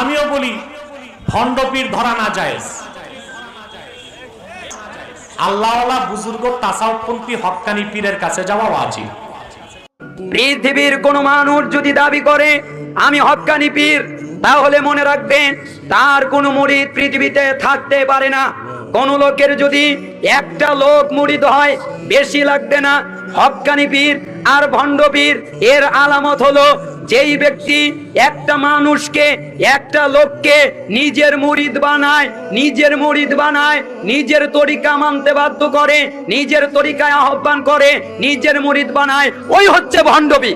আমিও বলি, ভণ্ডপীর ধরা না যায় আল্লাহওয়ালা বুজুর্গ তাসাউপন্থী হকানি পীরের কাছে যাওয়া উচিত পৃথিবীর কোন মানুষ যদি দাবি করে, আমি হকানি পীর তাহলে মনে রাখবেন, তার কোনো মরিদ পৃথিবীতে থাকতে পারে না। কোন লোকের যদি একটা লোক মুরিদ হয়, বেশি লাগবে না। হক্কানি পীর আর ভণ্ড পীর, এর আলামত হলো যেই ব্যক্তি একটা মানুষকে, একটা লোককে নিজের মুরিদ বানায়, নিজের মুরিদ বানায়, নিজের তরিকা মানতে বাধ্য করে, নিজের তরিকায় আহ্বান করে, নিজের মুরিদ বানায়, ওই হচ্ছে ভণ্ডবী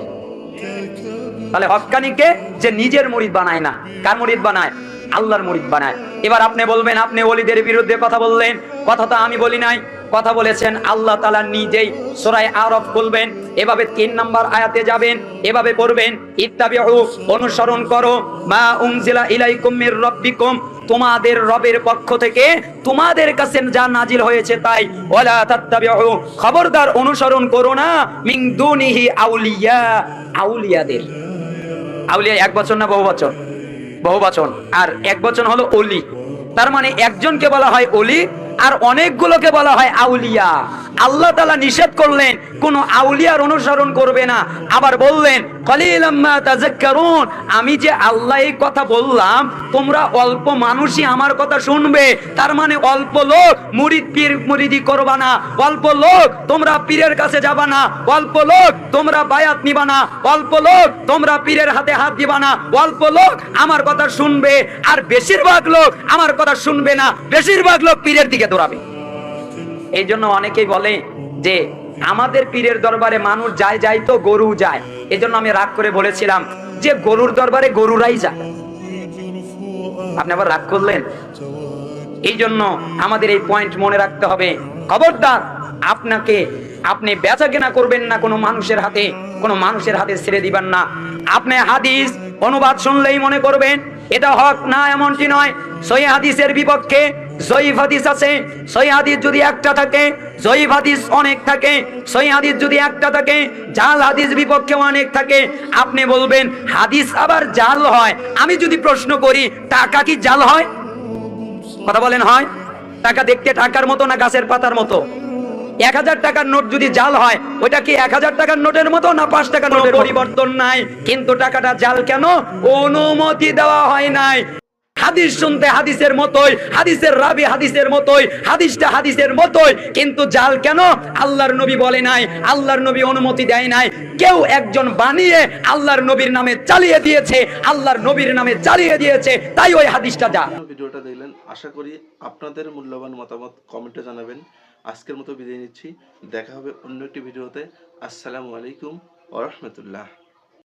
তাহলে হক্কানিকে যে নিজের মুরিদ বানায় না, কার মুরিদ বানায়? আল্লাহর মুরিদ বানায়। এবার আপনি বলবেন, আপনি অলিদের বিরুদ্ধে কথা বললেন। কথা তো আমি বলি নাই, কথা বলেছেন। আল্লাহ তালা নিজেই সোরায় আরব খুলবেন এভাবে তিন নাম্বার আয়াতে যাবেন, এভাবে পড়বেন, ইত্তাবিউ, অনুসরণ করো, মা উনজিলা ইলাইকুম মির রাব্বিকুম, তোমাদের রবের পক্ষ থেকে তোমাদের কাছে যা নাজিল হয়েছে তাই খবরদার অনুসরণ করো না, মিন আউলিয়া, আউলিয়াদের। আউলিয়া এক বছর না বহু বছর? বহু বচন আর এক বচন হলো অলি। তার মানে একজনকে বলা হয় অলি, আর অনেকগুলোকে বলা হয় আউলিয়া। আল্লাহ তালা নিষেধ করলেন, কোন আউলিয়ার অনুসরণ করবে না। আবার বললেন তাযাক্কারুন। আমি যে আল্লাহ এই কথা বললাম, তোমরা অল্প মানুষই আমার কথা শুনবে। তার মানে অল্প লোক মুরিদ পীর মুরিদি করবা না। অল্প লোক তোমরা পীরের কাছে যাবা না। অল্প লোক তোমরা বায়াত নিবা না। অল্প লোক তোমরা পীরের হাতে হাত দিবা না। অল্প লোক আমার কথা শুনবে। আর বেশিরভাগ লোক আমার কথা শুনবে না। বেশিরভাগ লোক পীরের দিকে দৌড়াবে। এই জন্য অনেকেই বলে যে, আমাদের পীরের দরবারে মানুষ যায় যায় তো গরু যায়। এই জন্য আমি রাগ করে বলেছিলাম যে, গরুর দরবারে গরুরাই যায়। আপনি আবার রাগ করলেন? এই জন্য আমাদের এই পয়েন্ট মনে রাখতে হবে। খবরদার, আপনাকে আপনি বেচা কেনা করবেন না কোনো মানুষের হাতে, কোনো মানুষের হাতে ছেড়ে দিবেন না। আপনি হাদিস, অনুবাদ শুনলেই মনে করবেন, এটা হক না এমনটি নয় সই হাদিসের বিপক্ষে জয়ীফ হাদিস আছে সই হাদিস যদি একটা থাকে জয়ীফ হাদিস অনেক থাকে সই হাদিস যদি একটা থাকে জাল হাদিস বিপক্ষে অনেক থাকে। আপনি বলবেন হাদিস আবার জাল হয়? আমি যদি প্রশ্ন করি টাকা কি জাল হয়? কথা বলেন হয়? টাকা দেখতে টাকার মতো না গাছের পাতার মতো? এক হাজার টাকার নোট যদি জাল হয় ওইটা কি এক হাজার টাকার নোটের মতো না পাঁচ টাকার নোটের পরিবর্তন নাই? কিন্তু টাকাটা জাল কেন? অনুমতি দেওয়া হয় নাই। হাদিস শুনতে হাদিসের মতোই, হাদিসের রাবি হাদিসের মতোই, হাদিসটা হাদিসের মতোই, কিন্তু জাল কেন? আল্লাহর নবী বলে নাই, আল্লাহর নবী অনুমতি দেয় নাই। কেউ একজন বানিয়ে আল্লাহর নবীর নামে চালিয়ে দিয়েছে, আল্লাহর নবীর নামে চালিয়ে দিয়েছে, তাই ওই হাদিসটা জাল। ভিডিওটা দেখলেন, আশা করি আপনাদের মূল্যবান মতামত কমেন্টে জানাবেন। আজকের মতো বিদায় নিচ্ছি, দেখা হবে অন্য একটি ভিডিওতে। আসসালামু আলাইকুম ওরহমতুল্লাহ